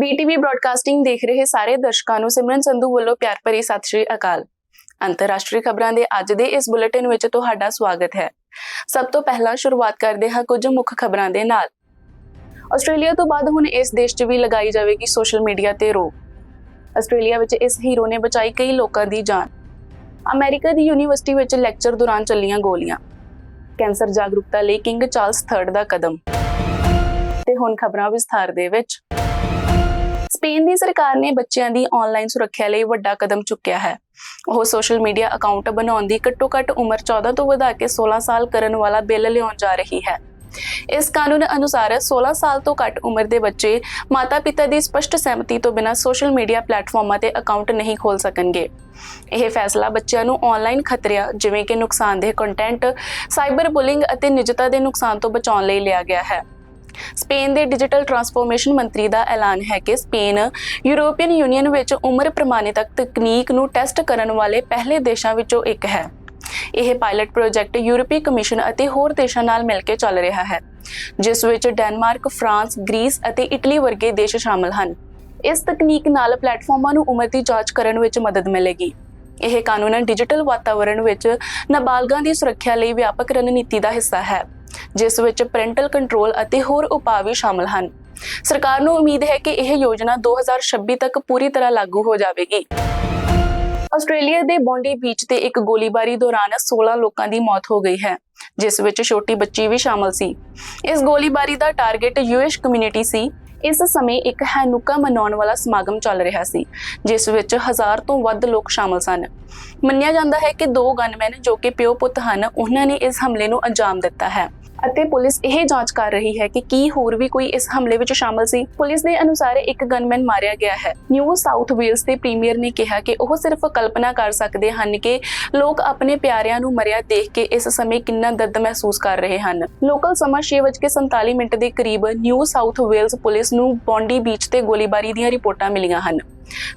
ਬੀਟੀਵੀ broadcasting ਦੇਖ ਰਹੇ ਸਾਰੇ ਦਰਸ਼ਕਾਂ ਨੂੰ ਸਿਮਰਨ ਸੰਧੂ ਵੱਲੋਂ ਪਿਆਰ ਭਰੀ ਸਤਿ ਸ਼੍ਰੀ ਅਕਾਲ। ਅੰਤਰਰਾਸ਼ਟਰੀ ਖਬਰਾਂ ਦੇ ਅੱਜ ਦੇ ਇਸ ਬੁਲੇਟਿਨ ਵਿੱਚ ਤੁਹਾਡਾ ਸਵਾਗਤ ਹੈ। ਸਭ ਤੋਂ ਪਹਿਲਾਂ ਸ਼ੁਰੂਆਤ ਕਰਦੇ ਹਾਂ ਕੁਝ ਮੁੱਖ ਖਬਰਾਂ ਦੇ ਨਾਲ। ਆਸਟ੍ਰੇਲੀਆ ਤੋਂ ਬਾਅਦ ਹੁਣ ਇਸ ਦੇਸ਼ 'ਚ ਵੀ ਲਗਾਈ ਜਾਵੇਗੀ ਸੋਸ਼ਲ ਮੀਡੀਆ ਤੇ ਰੋਕ। ਆਸਟ੍ਰੇਲੀਆ ਵਿੱਚ ਇਸ ਹੀਰੋ ਨੇ ਬਚਾਈ ਕਈ ਲੋਕਾਂ ਦੀ ਜਾਨ। ਅਮਰੀਕਾ ਦੀ ਯੂਨੀਵਰਸਿਟੀ ਵਿੱਚ ਲੈਕਚਰ ਦੌਰਾਨ ਚੱਲੀਆਂ ਗੋਲੀਆਂ। ਕੈਂਸਰ ਜਾਗਰੂਕਤਾ ਲਈ ਕਿੰਗ ਚਾਰਲਸ III ਦਾ ਕਦਮ। ਤੇ ਹੁਣ ਖਬਰਾਂ ਵਿਸਥਾਰ ਦੇ ਵਿੱਚ। ਸਪੇਨ ਦੀ ਸਰਕਾਰ ਨੇ ਬੱਚਿਆਂ ਦੀ ਆਨਲਾਈਨ ਸੁਰੱਖਿਆ ਲਈ ਵੱਡਾ ਕਦਮ ਚੁੱਕਿਆ ਹੈ। ਉਹ ਸੋਸ਼ਲ ਮੀਡੀਆ ਅਕਾਊਂਟ ਬਣਾਉਣ ਦੀ ਘੱਟੋ-ਘੱਟ ਉਮਰ 14 ਤੋਂ ਵਧਾ ਕੇ 16 ਸਾਲ ਕਰਨ ਵਾਲਾ ਬਿੱਲ ਲਿਆਉਣ ਜਾ ਰਹੀ ਹੈ। ਇਸ ਕਾਨੂੰਨ ਅਨੁਸਾਰ 16 ਸਾਲ ਤੋਂ ਘੱਟ ਉਮਰ ਦੇ ਬੱਚੇ ਮਾਤਾ-ਪਿਤਾ ਦੀ ਸਪਸ਼ਟ ਸਹਿਮਤੀ ਤੋਂ ਬਿਨਾਂ ਸੋਸ਼ਲ ਮੀਡੀਆ ਪਲੇਟਫਾਰਮਾਂ ਤੇ ਅਕਾਊਂਟ ਨਹੀਂ ਖੋਲ ਸਕਣਗੇ। ਇਹ ਫੈਸਲਾ ਬੱਚਿਆਂ ਨੂੰ ਆਨਲਾਈਨ ਖਤਰਿਆਂ ਜਿਵੇਂ ਕਿ ਨੁਕਸਾਨਦੇਹ ਕੰਟੈਂਟ ਸਾਈਬਰ ਬੁਲਿੰਗ ਅਤੇ ਨਿਜਤਾ ਦੇ ਨੁਕਸਾਨ ਤੋਂ ਬਚਾਉਣ ਲਈ ਲਿਆ ਗਿਆ ਹੈ। ਸਪੇਨ ਦੇ ਡਿਜੀਟਲ ਟਰਾਂਸਫਾਰਮੇਸ਼ਨ ਮੰਤਰੀ ਦਾ ਐਲਾਨ ਹੈ ਕਿ ਸਪੇਨ ਯੂਰੋਪੀਅਨ ਯੂਨੀਅਨ ਵਿੱਚ ਉਮਰ ਪ੍ਰਮਾਣੇ ਤੱਕ ਤਕਨੀਕ ਨੂੰ ਟੈਸਟ ਕਰਨ ਵਾਲੇ ਪਹਿਲੇ ਦੇਸ਼ਾਂ ਵਿੱਚੋਂ ਇੱਕ ਹੈ। ਇਹ ਪਾਇਲਟ ਪ੍ਰੋਜੈਕਟ ਯੂਰਪੀ ਕਮਿਸ਼ਨ ਅਤੇ ਹੋਰ ਦੇਸ਼ਾਂ ਨਾਲ ਮਿਲ ਕੇ ਚੱਲ ਰਿਹਾ ਹੈ ਜਿਸ ਵਿੱਚ ਡੈਨਮਾਰਕ, ਫਰਾਂਸ, ਗ੍ਰੀਸ ਅਤੇ ਇਟਲੀ ਵਰਗੇ ਦੇਸ਼ ਸ਼ਾਮਲ ਹਨ। ਇਸ ਤਕਨੀਕ ਨਾਲ ਪਲੇਟਫਾਰਮਾਂ ਨੂੰ ਉਮਰ ਦੀ ਜਾਂਚ ਕਰਨ ਵਿੱਚ ਮਦਦ ਮਿਲੇਗੀ। ਇਹ ਕਾਨੂੰਨ ਡਿਜੀਟਲ ਵਾਤਾਵਰਣ ਵਿੱਚ ਨਾਬਾਲਗਾਂ ਦੀ ਸੁਰੱਖਿਆ ਲਈ ਵਿਆਪਕ ਰਣਨੀਤੀ ਦਾ ਹਿੱਸਾ ਹੈ। ਜਿਸ ਵਿੱਚ ਪੈਰੈਂਟਲ ਕੰਟਰੋਲ ਅਤੇ ਹੋਰ ਉਪਾਅ ਵੀ ਸ਼ਾਮਲ ਹਨ। ਸਰਕਾਰ ਨੂੰ ਉਮੀਦ ਹੈ ਕਿ ਇਹ ਯੋਜਨਾ 2026 ਤੱਕ ਪੂਰੀ ਤਰ੍ਹਾਂ ਲਾਗੂ ਹੋ ਜਾਵੇਗੀ। ਆਸਟ੍ਰੇਲੀਆ ਦੇ ਬੌਂਡੀ ਬੀਚ ਤੇ ਇੱਕ ਗੋਲੀਬਾਰੀ ਦੌਰਾਨ 16 ਲੋਕਾਂ ਦੀ ਮੌਤ ਹੋ ਗਈ ਹੈ, ਜਿਸ ਵਿੱਚ ਛੋਟੀ ਬੱਚੀ ਵੀ ਸ਼ਾਮਲ ਸੀ। ਇਸ ਗੋਲੀਬਾਰੀ ਦਾ ਟਾਰਗੇਟ ਯੂਐਸ ਕਮਿਊਨਿਟੀ ਸੀ। ਇਸ ਸਮੇਂ ਇੱਕ ਹੈਨੂਕਾ ਮਨਾਉਣ ਵਾਲਾ ਸਮਾਗਮ ਚੱਲ ਰਿਹਾ ਸੀ, ਜਿਸ ਵਿੱਚ ਹਜ਼ਾਰ ਤੋਂ ਵੱਧ ਲੋਕ ਸ਼ਾਮਲ ਸਨ। ਮੰਨਿਆ ਜਾਂਦਾ ਹੈ ਕਿ ਦੋ ਗਨਮੈਨ ਜੋ ਕਿ ਪਿਓ ਪੁੱਤ ਹਨ, ਉਹਨਾਂ ਨੇ ਇਸ ਹਮਲੇ ਨੂੰ ਅੰਜਾਮ ਦਿੱਤਾ ਹੈ। ਅਤੇ ਪੁਲਿਸ ਇਹ ਜਾਂਚ ਕਰ ਰਹੀ ਹੈ ਕਿ ਕੀ ਹੋਰ ਵੀ ਕੋਈ ਇਸ ਹਮਲੇ ਵਿੱਚ ਸ਼ਾਮਲ ਸੀ। ਪੁਲਿਸ ਦੇ ਅਨੁਸਾਰ ਇੱਕ ਗਨਮੈਨ ਮਾਰਿਆ ਗਿਆ ਹੈ। ਨਿਊ ਸਾਊਥ ਵੇਲਸ ਦੇ ਪ੍ਰੀਮੀਅਰ ਨੇ ਕਿਹਾ ਕਿ ਉਹ ਸਿਰਫ ਕਲਪਨਾ ਕਰ ਸਕਦੇ ਹਨ ਕਿ ਲੋਕ ਆਪਣੇ ਪਿਆਰਿਆਂ ਨੂੰ ਮਰਿਆ ਦੇਖ ਕੇ ਇਸ ਸਮੇਂ ਕਿੰਨਾ ਦਰਦ ਮਹਿਸੂਸ ਕਰ ਰਹੇ ਹਨ। ਲੋਕਲ ਸਮਾਂ 6:47 ਮਿੰਟ ਦੇ ਕਰੀਬ ਨਿਊ ਸਾਊਥ ਵੇਲਸ ਪੁਲਿਸ ਨੂੰ ਬੌਂਡੀ ਬੀਚ ਤੇ ਗੋਲੀਬਾਰੀ ਦੀਆਂ ਰਿਪੋਰਟਾਂ ਮਿਲੀਆਂ ਹਨ।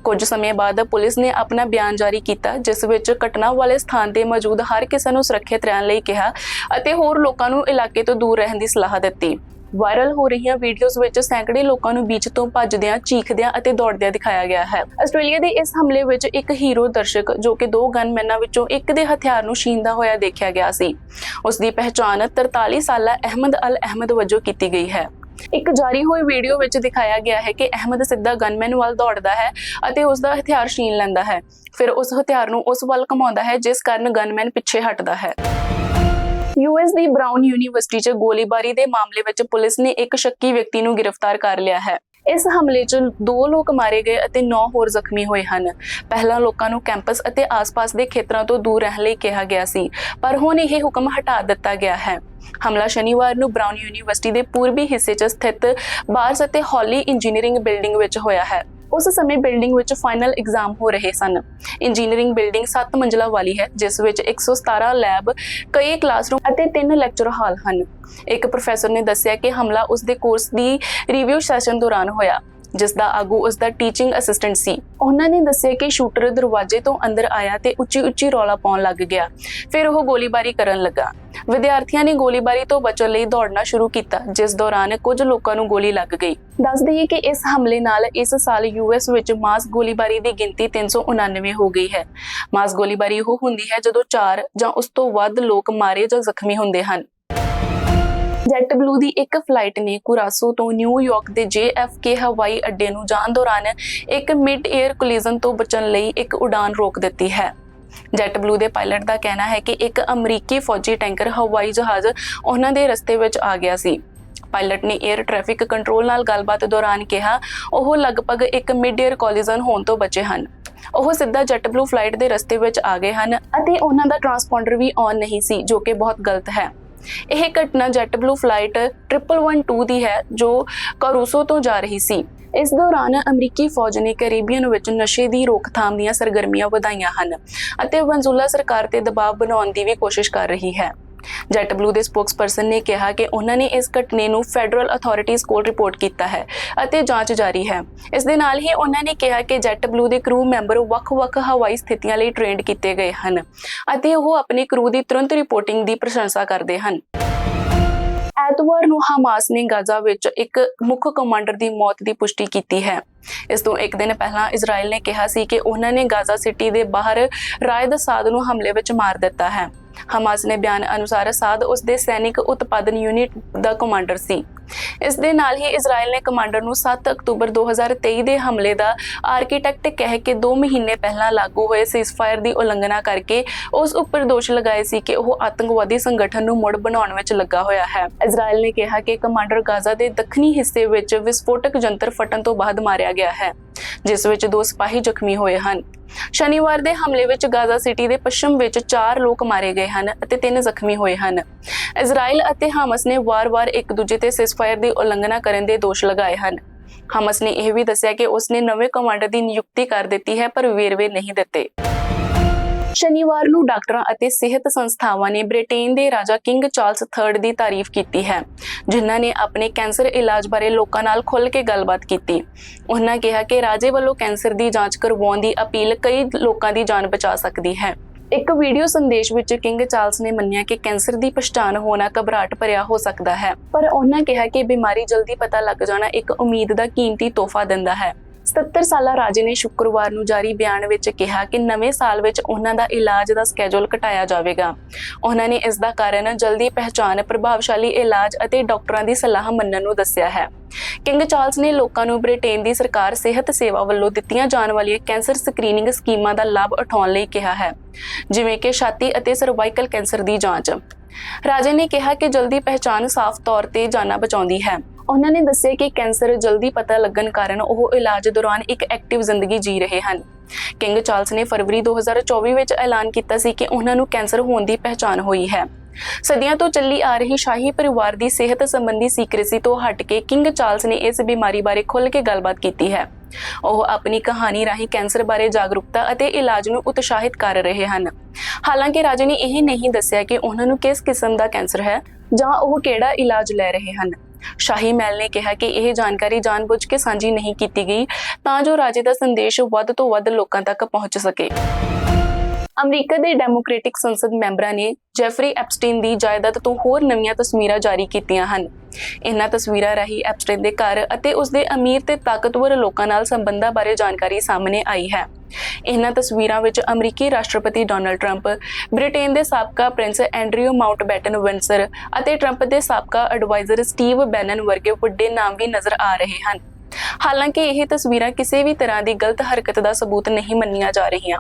ਕੁਝ ਸਮੇਂ ਬਾਅਦ ਪੁਲਿਸ ਨੇ ਆਪਣਾ ਬਿਆਨ ਜਾਰੀ ਕੀਤਾ ਜਿਸ ਵਿੱਚ ਘਟਨਾ ਵਾਲੇ ਸਥਾਨ ਤੇ ਮੌਜੂਦ ਹਰ ਕਿਸੇ ਨੂੰ ਸੁਰੱਖਿਅਤ ਰਹਿਣ ਲਈ ਕਿਹਾ ਅਤੇ ਹੋਰ ਲੋਕਾਂ ਨੂੰ ਇਲਾਕੇ ਤੋਂ ਦੂਰ ਰਹਿਣ ਦੀ ਸਲਾਹ ਦਿੱਤੀ ਵਾਇਰਲ ਹੋ ਰਹੀਆਂ ਵੀਡੀਓਜ਼ ਵਿੱਚ ਸੈਂਕੜੇ ਲੋਕਾਂ ਨੂੰ ਬੀਚ ਤੋਂ ਭੱਜਦਿਆਂ, ਚੀਖਦਿਆਂ ਅਤੇ ਦੌੜਦਿਆਂ ਦਿਖਾਇਆ ਗਿਆ ਹੈ। ਆਸਟ੍ਰੇਲੀਆ ਦੇ ਇਸ ਹਮਲੇ ਵਿੱਚ ਇੱਕ ਹੀਰੋ ਦਰਸ਼ਕ ਜੋ ਕਿ ਦੋ ਗਨਮੈਨਾਂ ਵਿੱਚੋਂ ਇੱਕ ਦੇ ਹਥਿਆਰ ਨੂੰ ਛੀਨਦਾ ਹੋਇਆ ਦੇਖਿਆ ਗਿਆ ਸੀ। ਉਸ ਦੀ ਪਹਿਚਾਣ 43 ਸਾਲਾ ਅਹਿਮਦ ਅਲ ਅਹਿਮਦ ਵਜੋਂ ਕੀਤੀ ਗਈ ਹੈ। ਇੱਕ ਜਾਰੀ ਹੋਈ ਵੀਡੀਓ ਵਿੱਚ ਦਿਖਾਇਆ ਗਿਆ ਹੈ ਕਿ ਅਹਿਮਦ ਸਿੱਧਾ ਗਨਮੈਨ ਵੱਲ ਦੌੜਦਾ ਹੈ ਅਤੇ ਉਸ ਦਾ ਹਥਿਆਰ ਛੀਨ ਲੈਂਦਾ ਹੈ। ਫਿਰ ਉਸ ਹਥਿਆਰ ਨੂੰ ਉਸ ਵੱਲ ਘਮਾਉਂਦਾ ਹੈ, ਜਿਸ ਕਾਰਨ ਗਨਮੈਨ ਪਿੱਛੇ ਹਟਦਾ ਹੈ। ਯੂਐਸ ਦੀ ਬ੍ਰਾਊਨ ਯੂਨੀਵਰਸਿਟੀ 'ਚ ਗੋਲੀਬਾਰੀ ਦੇ ਮਾਮਲੇ ਵਿੱਚ ਪੁਲਿਸ ਨੇ ਇੱਕ ਸ਼ੱਕੀ ਵਿਅਕਤੀ ਨੂੰ ਗ੍ਰਿਫਤਾਰ ਕਰ ਲਿਆ ਹੈ। ਇਸ ਹਮਲੇ 'ਚ ਦੋ ਲੋਕ ਮਾਰੇ ਗਏ ਅਤੇ 9 ਹੋਰ ਜ਼ਖਮੀ ਹੋਏ ਹਨ। ਪਹਿਲਾਂ ਲੋਕਾਂ ਨੂੰ ਕੈਂਪਸ ਅਤੇ ਆਸ-ਪਾਸ ਦੇ ਖੇਤਰਾਂ ਤੋਂ ਦੂਰ ਰਹਿਣ ਲਈ ਕਿਹਾ ਗਿਆ ਸੀ, ਪਰ ਹੁਣ ਇਹ ਹੁਕਮ ਹਟਾ ਦਿੱਤਾ ਗਿਆ ਹੈ। ਹਮਲਾ ਸ਼ਨੀਵਾਰ ਨੂੰ ਬ੍ਰਾਊਨ ਯੂਨੀਵਰਸਿਟੀ ਦੇ ਪੂਰਬੀ ਹਿੱਸੇ 'ਚ ਸਥਿਤ ਬਾਰਸ ਅਤੇ ਹੌਲੀ ਇੰਜੀਨੀਅਰਿੰਗ ਬਿਲਡਿੰਗ ਵਿੱਚ ਹੋਇਆ ਹੈ। ਉਸ ਸਮੇਂ ਬਿਲਡਿੰਗ ਵਿੱਚ ਫਾਈਨਲ ਐਗਜ਼ਾਮ ਹੋ ਰਹੇ ਸਨ। ਇੰਜੀਨੀਅਰਿੰਗ ਬਿਲਡਿੰਗ 7 ਮੰਜ਼ਲਾ ਵਾਲੀ ਹੈ, ਜਿਸ ਵਿੱਚ 117 ਲੈਬ ਕਈ ਕਲਾਸਰੂਮ ਅਤੇ 3 ਲੈਕਚਰ ਹਾਲ ਹਨ। ਇੱਕ ਪ੍ਰੋਫੈਸਰ ਨੇ ਦੱਸਿਆ ਕਿ ਹਮਲਾ ਉਸ ਦੇ ਕੋਰਸ ਦੀ ਰਿਵਿਊ ਸੈਸ਼ਨ ਦੌਰਾਨ ਹੋਇਆ। ਜਿਸ ਦਾ ਆਗੂ ਉਸ ਦਾ ਟੀਚਿੰਗ ਅਸਿਸਟੈਂਟ ਸੀ। ਉਹਨਾਂ ਨੇ ਦੱਸਿਆ ਕਿ ਸ਼ੂਟਰ ਦਰਵਾਜ਼ੇ ਤੋਂ ਅੰਦਰ ਆਇਆ ਤੇ ਉੱਚੀ ਉੱਚੀ ਰੌਲਾ ਪਾਉਣ ਲੱਗ ਗਿਆ। ਫਿਰ ਉਹ ਗੋਲੀਬਾਰੀ ਕਰਨ ਲੱਗਾ। ਵਿਦਿਆਰਥੀਆਂ ਨੇ ਗੋਲੀਬਾਰੀ ਤੋਂ ਬਚਣ ਲਈ ਦੌੜਨਾ ਸ਼ੁਰੂ ਕੀਤਾ, ਜਿਸ ਦੌਰਾਨ ਕੁਝ ਲੋਕਾਂ ਨੂੰ ਗੋਲੀ ਲੱਗ ਗਈ। ਦੱਸ ਦਈਏ ਕਿ ਇਸ ਹਮਲੇ ਨਾਲ ਇਸ ਸਾਲ ਯੂਐਸ ਵਿੱਚ ਮਾਸ ਗੋਲੀਬਾਰੀ ਦੀ ਗਿਣਤੀ 399 ਹੋ ਗਈ ਹੈ। ਮਾਸ ਗੋਲੀਬਾਰੀ ਉਹ ਹੁੰਦੀ ਹੈ ਜਦੋਂ 4 ਜਾਂ ਉਸ ਤੋਂ ਵੱਧ ਲੋਕ ਮਾਰੇ ਜਾਂ ਜ਼ਖਮੀ ਹੁੰਦੇ ਹਨ। ਜੈਟ ਬਲੂ ਦੀ ਇੱਕ ਫਲਾਈਟ ਨੇ ਕੁਰਾਸੋ ਤੋਂ ਨਿਊਯਾਰਕ ਦੇ JFK ਹਵਾਈ ਅੱਡੇ ਨੂੰ ਜਾਣ ਦੌਰਾਨ ਇੱਕ ਮਿਡ 에ਅਰ ਕੋਲੀਜ਼ਨ ਤੋਂ ਬਚਣ ਲਈ ਇੱਕ ਉਡਾਨ ਰੋਕ ਦਿੱਤੀ ਹੈ। ਜੈਟ ਬਲੂ ਦੇ ਪਾਇਲਟ ਦਾ ਕਹਿਣਾ ਹੈ ਕਿ ਇੱਕ ਅਮਰੀਕੀ ਫੌਜੀ ਟੈਂਕਰ ਹਵਾਈ ਜਹਾਜ਼ ਉਹਨਾਂ ਦੇ ਰਸਤੇ ਵਿੱਚ ਆ ਗਿਆ ਸੀ। ਪਾਇਲਟ ਨੇ 에ਅਰ ਟ੍ਰੈਫਿਕ ਕੰਟਰੋਲ ਨਾਲ ਗੱਲਬਾਤ ਦੌਰਾਨ ਕਿਹਾ, ਉਹ ਲਗਭਗ ਇੱਕ ਮਿਡ 에ਅਰ ਕੋਲੀਜ਼ਨ ਹੋਣ ਤੋਂ ਬਚੇ ਹਨ। ਉਹ ਸਿੱਧਾ ਜੈਟ ਬਲੂ ਫਲਾਈਟ ਦੇ ਰਸਤੇ ਵਿੱਚ ਆ ਗਏ ਹਨ ਅਤੇ ਉਹਨਾਂ ਦਾ ਟਰਾਂਸਪੌਂਡਰ ਵੀ ਔਨ ਨਹੀਂ ਸੀ, ਜੋ ਕਿ ਬਹੁਤ ਗਲਤ ਹੈ। ਇਹ ਘਟਨਾ ਜੈਟ ਬਲੂ ਫਲਾਈਟ 1112 ਦੀ ਹੈ, ਜੋ ਕਰੂਸੋ ਤੋਂ ਜਾ ਰਹੀ ਸੀ। ਇਸ ਦੌਰਾਨ ਅਮਰੀਕੀ ਫੌਜ ਨੇ ਕੈਰੀਬੀਅਨ ਵਿੱਚ ਨਸ਼ੇ ਦੀ ਰੋਕਥਾਮ ਦੀਆਂ ਸਰਗਰਮੀਆਂ ਵਧਾਈਆਂ ਹਨ ਅਤੇ ਵੈਨਜ਼ੂਲਾ ਸਰਕਾਰ ਤੇ ਦਬਾਅ ਬਣਾਉਣ ਦੀ ਵੀ ਕੋਸ਼ਿਸ਼ ਕਰ ਰਹੀ ਹੈ। ਜੈਟ ਬਲੂ ਦੇ ਸਪੋਕਸਪਰਸਨ ਨੇ ਕਿਹਾ ਕਿ ਉਹਨਾਂ ਨੇ ਇਸ ਘਟਨੇ ਨੂੰ ਫੈਡਰਲ ਅਥਾਰਟੀਜ਼ ਕੋਲ ਰਿਪੋਰਟ ਕੀਤਾ ਹੈ ਅਤੇ ਜਾਂਚ ਜਾਰੀ ਹੈ। ਇਸ ਦੇ ਨਾਲ ਹੀ ਉਹਨਾਂ ਨੇ ਕਿਹਾ ਕਿ ਜੈਟ ਬਲੂ ਦੇ ਕਰੂ ਮੈਂਬਰ ਵੱਖ-ਵੱਖ ਹਵਾਈ ਸਥਿਤੀਆਂ ਲਈ ਟ੍ਰੇਨਡ ਕੀਤੇ ਗਏ ਹਨ ਅਤੇ ਉਹ ਆਪਣੇ ਕਰੂ ਦੀ ਤੁਰੰਤ ਰਿਪੋਰਟਿੰਗ ਦੀ ਪ੍ਰਸ਼ੰਸਾ ਕਰਦੇ ਹਨ। ਐਤਵਾਰ ਨੂੰ ਹਮਾਸ ਨੇ ਗਾਜ਼ਾ ਵਿੱਚ ਇੱਕ ਮੁੱਖ ਕਮਾਂਡਰ ਦੀ ਮੌਤ ਦੀ ਪੁਸ਼ਟੀ ਕੀਤੀ ਹੈ। ਇਸ ਤੋਂ ਇੱਕ ਦਿਨ ਪਹਿਲਾਂ ਇਜ਼ਰਾਈਲ ਨੇ ਕਿਹਾ ਸੀ ਕਿ ਉਹਨਾਂ ਨੇ ਗਾਜ਼ਾ ਸਿਟੀ ਦੇ ਬਾਹਰ ਰਾਇਦ ਸਾਦ ਨੂੰ ਹਮਲੇ ਵਿੱਚ ਮਾਰ ਦਿੱਤਾ ਹੈ। ਹਮਾਸ ਨੇ ਬਿਆਨ ਅਨੁਸਾਰ ਸਾਦ ਉਸ ਦੇ ਸੈਨਿਕ ਉਤਪਾਦਨ ਯੂਨਿਟ ਦਾ ਕਮਾਂਡਰ ਸੀ। ਇਸ ਦੇ ਨਾਲ ਹੀ ਇਜ਼ਰਾਈਲ ਨੇ ਕਮਾਂਡਰ ਨੂੰ 7 ਅਕਤੂਬਰ 2023 ਦੇ ਹਮਲੇ ਦਾ ਆਰਕੀਟੈਕਟ ਕਹਿ ਕੇ 2 ਮਹੀਨੇ ਪਹਿਲਾਂ ਲਾਗੂ ਹੋਏ ਸੀਜ਼ਫਾਇਰ ਦੀ ਉਲੰਘਣਾ ਕਰਕੇ ਉਸ ਉੱਪਰ ਦੋਸ਼ ਲਗਾਏ ਸੀ ਕਿ ਉਹ ਆਤੰਕਵਾਦੀ ਸੰਗਠਨ ਨੂੰ ਮੁੜ ਬਣਾਉਣ ਵਿੱਚ ਲੱਗਾ ਹੋਇਆ ਹੈ। ਇਜ਼ਰਾਈਲ ਨੇ ਕਿਹਾ ਕਿ ਕਮਾਂਡਰ ਗਾਜ਼ਾ ਦੇ ਦੱਖਣੀ ਹਿੱਸੇ ਵਿੱਚ ਵਿਸਫੋਟਕ ਜੰਤਰ ਫਟਣ ਤੋਂ ਬਾਅਦ ਮਾਰਿਆ ਗਿਆ ਹੈ, ਜਿਸ ਵਿੱਚ ਦੋ ਸਿਪਾਹੀ ਜ਼ਖਮੀ ਹੋਏ ਹਨ। ਸ਼ਨੀਵਾਰ ਦੇ ਹਮਲੇ ਵਿੱਚ ਗਾਜ਼ਾ ਸਿਟੀ ਦੇ ਪੱਛਮ ਵਿੱਚ 4 ਲੋਕ ਮਾਰੇ ਗਏ ਹਨ ਅਤੇ 3 ਜ਼ਖਮੀ ਹੋਏ ਹਨ। ਇਜ਼ਰਾਈਲ ਅਤੇ ਹਮਸ ਨੇ ਵਾਰ-ਵਾਰ ਇੱਕ ਦੂਜੇ ਤੇ ਸਿਸਫਾਇਰ ਦੀ ਉਲੰਘਣਾ ਕਰਨ ਦੇ ਦੋਸ਼ ਲਗਾਏ ਹਨ। ਹਮਸ ਨੇ ਇਹ ਵੀ ਦੱਸਿਆ ਕਿ ਉਸਨੇ ਨਵੇਂ ਕਮਾਂਡਰ ਦੀ ਨਿਯੁਕਤੀ ਕਰ ਦਿੱਤੀ ਹੈ, ਪਰ ਵੇਰਵੇ ਨਹੀਂ ਦਿੱਤੇ। ਸ਼ਨੀਵਾਰ ਨੂੰ ਡਾਕਟਰਾਂ ਅਤੇ ਸਿਹਤ ਸੰਸਥਾਵਾਂ ਨੇ ਬ੍ਰਿਟੇਨ ਦੇ ਰਾਜਾ ਕਿੰਗ ਚਾਰਲਸ III ਦੀ ਤਾਰੀਫ ਕੀਤੀ ਹੈ, ਜਿਨ੍ਹਾਂ ਨੇ ਆਪਣੇ ਕੈਂਸਰ ਇਲਾਜ ਬਾਰੇ ਲੋਕਾਂ ਨਾਲ ਖੁੱਲ੍ਹ ਕੇ ਗੱਲਬਾਤ ਕੀਤੀ। ਉਹਨਾਂ ਕਿਹਾ ਕਿ ਰਾਜੇ ਵੱਲੋਂ ਕੈਂਸਰ ਦੀ ਜਾਂਚ ਕਰਵਾਉਣ ਦੀ ਅਪੀਲ ਕਈ ਲੋਕਾਂ ਦੀ ਜਾਨ ਬਚਾ ਸਕਦੀ ਹੈ। ਇੱਕ ਵੀਡੀਓ ਸੰਦੇਸ਼ ਵਿੱਚ ਕਿੰਗ ਚਾਰਲਸ ਨੇ ਮੰਨਿਆ ਕਿ ਕੈਂਸਰ ਦੀ ਪਛਾਣ ਹੋਣਾ ਘਬਰਾਹਟ ਭਰਿਆ ਹੋ ਸਕਦਾ ਹੈ, ਪਰ ਉਹਨਾਂ ਕਿਹਾ ਕਿ ਬਿਮਾਰੀ ਜਲਦੀ ਪਤਾ ਲੱਗ ਜਾਣਾ ਇੱਕ ਉਮੀਦ ਦਾ ਕੀਮਤੀ ਤੋਹਫਾ ਦਿੰਦਾ ਹੈ। 77 ਸਾਲਾ ਰਾਜੇ ਨੇ ਸ਼ੁੱਕਰਵਾਰ ਨੂੰ ਜਾਰੀ ਬਿਆਨ ਵਿੱਚ ਕਿਹਾ ਕਿ ਨਵੇਂ ਸਾਲ ਵਿੱਚ ਉਹਨਾਂ ਦਾ ਇਲਾਜ ਦਾ ਸਕੇਜੂਲ ਘਟਾਇਆ ਜਾਵੇਗਾ। ਉਹਨਾਂ ਨੇ ਇਸ ਦਾ ਕਾਰਨ ਜਲਦੀ ਪਹਿਚਾਨ ਪ੍ਰਭਾਵਸ਼ਾਲੀ ਇਲਾਜ ਅਤੇ ਡਾਕਟਰਾਂ ਦੀ ਸਲਾਹ ਮੰਨਣ ਨੂੰ ਦੱਸਿਆ ਹੈ। ਕਿੰਗ ਚਾਰਲਸ ਨੇ ਲੋਕਾਂ ਨੂੰ ਬ੍ਰਿਟੇਨ ਦੀ ਸਰਕਾਰ ਸਿਹਤ ਸੇਵਾ ਵੱਲੋਂ ਦਿੱਤੀਆਂ ਜਾਣ ਵਾਲੀਆਂ ਕੈਂਸਰ ਸਕਰੀਨਿੰਗ ਸਕੀਮਾਂ ਦਾ ਲਾਭ ਉਠਾਉਣ ਲਈ ਕਿਹਾ ਹੈ, ਜਿਵੇਂ ਕਿ ਛਾਤੀ ਅਤੇ ਸਰਵਾਈਕਲ ਕੈਂਸਰ ਦੀ ਜਾਂਚ। ਰਾਜੇ ਨੇ ਕਿਹਾ ਕਿ ਜਲਦੀ ਪਹਿਚਾਨ ਸਾਫ਼ ਤੌਰ ਤੇ ਜਾਨਾਂ ਬਚਾਉਂਦੀ ਹੈ। ਉਹਨਾਂ ਨੇ ਦੱਸਿਆ ਕਿ ਕੈਂਸਰ ਜਲਦੀ ਪਤਾ ਲੱਗਣ ਕਾਰਨ ਉਹ ਇਲਾਜ ਦੌਰਾਨ ਇੱਕ ਐਕਟਿਵ ਜ਼ਿੰਦਗੀ ਜੀ ਰਹੇ ਹਨ। ਕਿੰਗ ਚਾਰਲਸ ਨੇ ਫਰਵਰੀ 2024 ਵਿੱਚ ਐਲਾਨ ਕੀਤਾ ਸੀ ਕਿ ਉਹਨਾਂ ਨੂੰ ਕੈਂਸਰ ਹੋਣ ਦੀ ਪਹਿਚਾਨ ਹੋਈ ਹੈ। ਸਦੀਆਂ ਤੋਂ ਚੱਲੀ ਆ ਰਹੀ ਸ਼ਾਹੀ ਪਰਿਵਾਰ ਦੀ ਸਿਹਤ ਸੰਬੰਧੀ ਸੀਕ੍ਰੇਸੀ ਤੋਂ ਹਟ ਕੇ ਕਿੰਗ ਚਾਰਲਸ ਨੇ ਇਸ ਬਿਮਾਰੀ ਬਾਰੇ ਖੁੱਲ੍ਹ ਕੇ ਗੱਲਬਾਤ ਕੀਤੀ ਹੈ। ਉਹ ਆਪਣੀ ਕਹਾਣੀ ਰਾਹੀਂ ਕੈਂਸਰ ਬਾਰੇ ਜਾਗਰੂਕਤਾ ਅਤੇ ਇਲਾਜ ਨੂੰ ਉਤਸ਼ਾਹਿਤ ਕਰ ਰਹੇ ਹਨ। ਹਾਲਾਂਕਿ ਰਾਜੇ ਨੇ ਇਹ ਨਹੀਂ ਦੱਸਿਆ ਕਿ ਉਹਨਾਂ ਨੂੰ ਕਿਸ ਕਿਸਮ ਦਾ ਕੈਂਸਰ ਹੈ ਜਾਂ ਉਹ ਕਿਹੜਾ ਇਲਾਜ ਲੈ ਰਹੇ ਹਨ। ਸ਼ਾਹੀ ਮਹਿਲ ਨੇ ਕਿਹਾ ਕਿ ਇਹ ਜਾਣਕਾਰੀ ਜਾਣਬੁੱਝ ਕੇ ਸਾਂਝੀ ਨਹੀਂ ਕੀਤੀ ਗਈ, ਤਾਂ ਜੋ ਰਾਜੇ ਦਾ ਸੰਦੇਸ਼ ਵੱਧ ਤੋਂ ਵੱਧ ਲੋਕਾਂ ਤੱਕ ਪਹੁੰਚ ਸਕੇ। ਅਮਰੀਕਾ ਦੇ ਡੈਮੋਕ੍ਰੈਟਿਕ ਸੰਸਦ ਮੈਂਬਰਾਂ ਨੇ ਜੈਫਰੀ ਐਪਸਟੀਨ ਦੀ ਜਾਇਦਾਦ ਤੋਂ ਹੋਰ ਨਵੀਆਂ ਤਸਵੀਰਾਂ ਜਾਰੀ ਕੀਤੀਆਂ ਹਨ। ਇਹਨਾਂ ਤਸਵੀਰਾਂ ਰਾਹੀਂ ਐਪਸਟੀਨ ਦੇ ਘਰ ਅਤੇ ਉਸ ਦੇ ਅਮੀਰ ਤੇ ਤਾਕਤਵਰ ਲੋਕਾਂ ਨਾਲ ਸੰਬੰਧਾਂ ਬਾਰੇ ਜਾਣਕਾਰੀ ਸਾਹਮਣੇ ਆਈ ਹੈ। ਇਹਨਾਂ ਤਸਵੀਰਾਂ ਵਿੱਚ ਅਮਰੀਕੀ ਰਾਸ਼ਟਰਪਤੀ ਡੋਨਲਡ ਟਰੰਪ, ਬ੍ਰਿਟੇਨ ਦੇ ਸਾਬਕਾ ਪ੍ਰਿੰਸ ਐਂਡਰਿਊ ਮਾਊਂਟਬੈਟਨ ਵਿੰਸਰ ਅਤੇ ਟਰੰਪ ਦੇ ਸਾਬਕਾ ਐਡਵਾਈਜ਼ਰ ਸਟੀਵ ਬੈਨਨ ਵਰਗੇ ਵੱਡੇ ਨਾਮ ਵੀ ਨਜ਼ਰ ਆ ਰਹੇ ਹਨ। ਹਾਲਾਂਕਿ ਇਹ ਤਸਵੀਰਾਂ ਕਿਸੇ ਵੀ ਤਰ੍ਹਾਂ ਦੀ ਗਲਤ ਹਰਕਤ ਦਾ ਸਬੂਤ ਨਹੀਂ ਮੰਨੀਆਂ ਜਾ ਰਹੀਆਂ।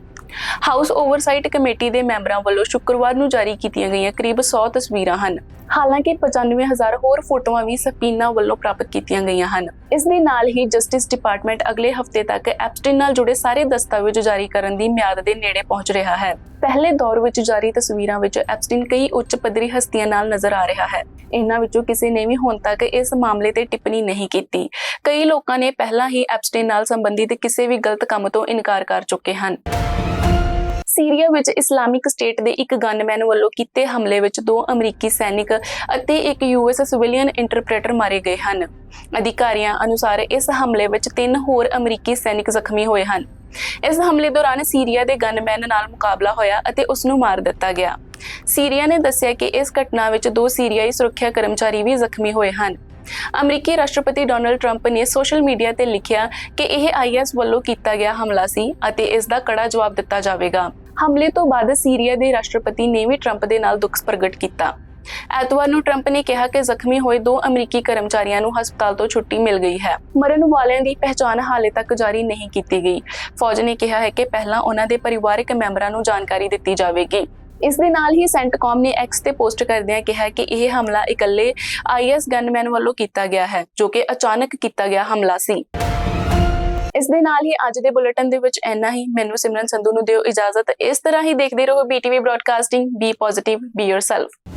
ਹਾਊਸ ਓਵਰਸਾਈਟ ਕਮੇਟੀ ਦੇ ਮੈਂਬਰਾਂ ਵੱਲੋਂ ਸ਼ੁੱਕਰਵਾਰ ਨੂੰ ਜਾਰੀ ਕੀਤੀਆਂ ਗਈਆਂ ਕਰੀਬ 100 ਤਸਵੀਰਾਂ ਹਨ। ਹਾਲਾਂਕਿ 95000 ਹੋਰ ਫੋਟੋਆਂ ਵੀ ਸਪੀਨਾ ਵੱਲੋਂ ਪ੍ਰਾਪਤ ਕੀਤੀਆਂ ਗਈਆਂ ਹਨ। ਇਸ ਦੇ ਨਾਲ ਹੀ ਜਸਟਿਸ ਡਿਪਾਰਟਮੈਂਟ ਅਗਲੇ ਹਫ਼ਤੇ ਤੱਕ ਐਪਸਟਿਨ ਨਾਲ ਜੁੜੇ ਸਾਰੇ ਦਸਤਾਵੇਜ਼ ਜਾਰੀ ਕਰਨ ਦੀ ਮਿਆਦ ਦੇ ਨੇੜੇ ਪਹੁੰਚ ਰਿਹਾ ਹੈ। ਪਹਿਲੇ ਦੌਰ ਵਿੱਚ ਜਾਰੀ ਤਸਵੀਰਾਂ ਵਿੱਚ ਐਪਸਟਿਨ ਕਈ ਉੱਚ ਪੱਧਰੀ ਹਸਤੀਆਂ ਨਾਲ ਨਜ਼ਰ ਆ ਰਿਹਾ ਹੈ। ਇਹਨਾਂ ਵਿੱਚੋਂ ਕਿਸੇ ਨੇ ਵੀ ਹੁਣ ਤੱਕ ਇਸ ਮਾਮਲੇ ਤੇ ਟਿੱਪਣੀ ਨਹੀਂ ਕੀਤੀ। ਕਈ ਲੋਕਾਂ ਨੇ ਪਹਿਲਾਂ ਹੀ ਐਪਸਟਿਨ ਨਾਲ ਸੰਬੰਧਿਤ ਕਿਸੇ ਵੀ ਗਲਤ ਕੰਮ ਤੋਂ ਇਨਕਾਰ ਕਰ ਚੁੱਕੇ ਹਨ। ਸੀਰੀਆ ਵਿੱਚ ਇਸਲਾਮਿਕ ਸਟੇਟ ਦੇ ਇੱਕ ਗਨਮੈਨ ਵੱਲੋਂ ਕੀਤੇ ਹਮਲੇ ਵਿੱਚ ਦੋ ਅਮਰੀਕੀ ਸੈਨਿਕ ਅਤੇ ਇੱਕ ਯੂਐਸ ਸਿਵਿਲੀਅਨ ਇੰਟਰਪ੍ਰੀਟਰ ਮਾਰੇ ਗਏ ਹਨ। ਅਧਿਕਾਰੀਆਂ ਅਨੁਸਾਰ ਇਸ ਹਮਲੇ ਵਿੱਚ ਤਿੰਨ ਹੋਰ ਅਮਰੀਕੀ ਸੈਨਿਕ ਜ਼ਖਮੀ ਹੋਏ ਹਨ। ਇਸ ਹਮਲੇ ਦੌਰਾਨ ਸੀਰੀਆ ਦੇ ਗਨਮੈਨ ਨਾਲ ਮੁਕਾਬਲਾ ਹੋਇਆ ਅਤੇ ਉਸ ਨੂੰ ਮਾਰ ਦਿੱਤਾ ਗਿਆ। ਸੀਰੀਆ ਨੇ ਦੱਸਿਆ ਕਿ ਇਸ ਘਟਨਾ ਵਿੱਚ ਦੋ ਸੀਰੀਆਈ ਸੁਰੱਖਿਆ ਕਰਮਚਾਰੀ ਵੀ ਜ਼ਖਮੀ ਹੋਏ ਹਨ। ਅਮਰੀਕੀ ਰਾਸ਼ਟਰਪਤੀ ਡੋਨਲਡ ਟਰੰਪ ਨੇ ਸੋਸ਼ਲ ਮੀਡੀਆ ਤੇ ਲਿਖਿਆ ਕਿ ਇਹ ਆਈਐਸ ਵੱਲੋਂ ਕੀਤਾ ਗਿਆ ਹਮਲਾ ਸੀ ਅਤੇ ਇਸ ਦਾ ਕੜਾ ਜਵਾਬ ਦਿੱਤਾ ਜਾਵੇਗਾ। ਹਮਲੇ ਤੋਂ ਬਾਅਦ ਸੀਰੀਆ ਦੇ ਰਾਸ਼ਟਰਪਤੀ ਨੇ ਵੀ ਟਰੰਪ ਦੇ ਨਾਲ ਦੁੱਖ ਪ੍ਰਗਟ ਕੀਤਾ। ਐਤਵਾਰ ਨੂੰ ਟਰੰਪ ਨੇ ਕਿਹਾ ਕਿ ਜ਼ਖਮੀ ਹੋਏ ਦੋ ਅਮਰੀਕੀ ਕਰਮਚਾਰੀਆਂ ਨੂੰ ਹਸਪਤਾਲ ਤੋਂ ਛੁੱਟੀ ਮਿਲ ਗਈ ਹੈ। ਮਰਨ ਵਾਲਿਆਂ ਦੀ ਪਹਿਚਾਣ ਹਾਲੇ ਤੱਕ ਜਾਰੀ ਨਹੀਂ ਕੀਤੀ ਗਈ। ਫੌਜ ਨੇ ਕਿਹਾ ਹੈ ਕਿ ਪਹਿਲਾਂ ਉਹਨਾਂ ਦੇ ਪਰਿਵਾਰਕ ਮੈਂਬਰਾਂ ਨੂੰ ਜਾਣਕਾਰੀ ਦਿੱਤੀ ਜਾਵੇਗੀ। ਇਸ ਦੇ ਨਾਲ ਹੀ ਸੈਂਟਕਾਮ ਨੇ ਐਕਸ ਤੇ ਪੋਸਟ ਕਰਦਿਆਂ ਕਿਹਾ ਕਿ ਇਹ ਹਮਲਾ ਇਕੱਲੇ ਆਈਐਸ ਗਨਮੈਨ ਵੱਲੋਂ ਕੀਤਾ ਗਿਆ ਹੈ, ਜੋ ਕਿ ਅਚਾਨਕ ਕੀਤਾ ਗਿਆ ਹਮਲਾ ਸੀ। ਇਸ ਦੇ ਨਾਲ ਹੀ ਅੱਜ ਦੇ ਬੁਲੇਟਿਨ ਦੇ ਵਿੱਚ ਇੰਨਾ ਹੀ। ਮੈਨੂੰ ਸਿਮਰਨ ਸੰਧੂ ਨੂੰ ਦਿਓ ਇਜਾਜ਼ਤ। ਇਸ ਤਰ੍ਹਾਂ ਹੀ ਦੇਖਦੇ ਰਹੋ BTV broadcasting be positive be yourself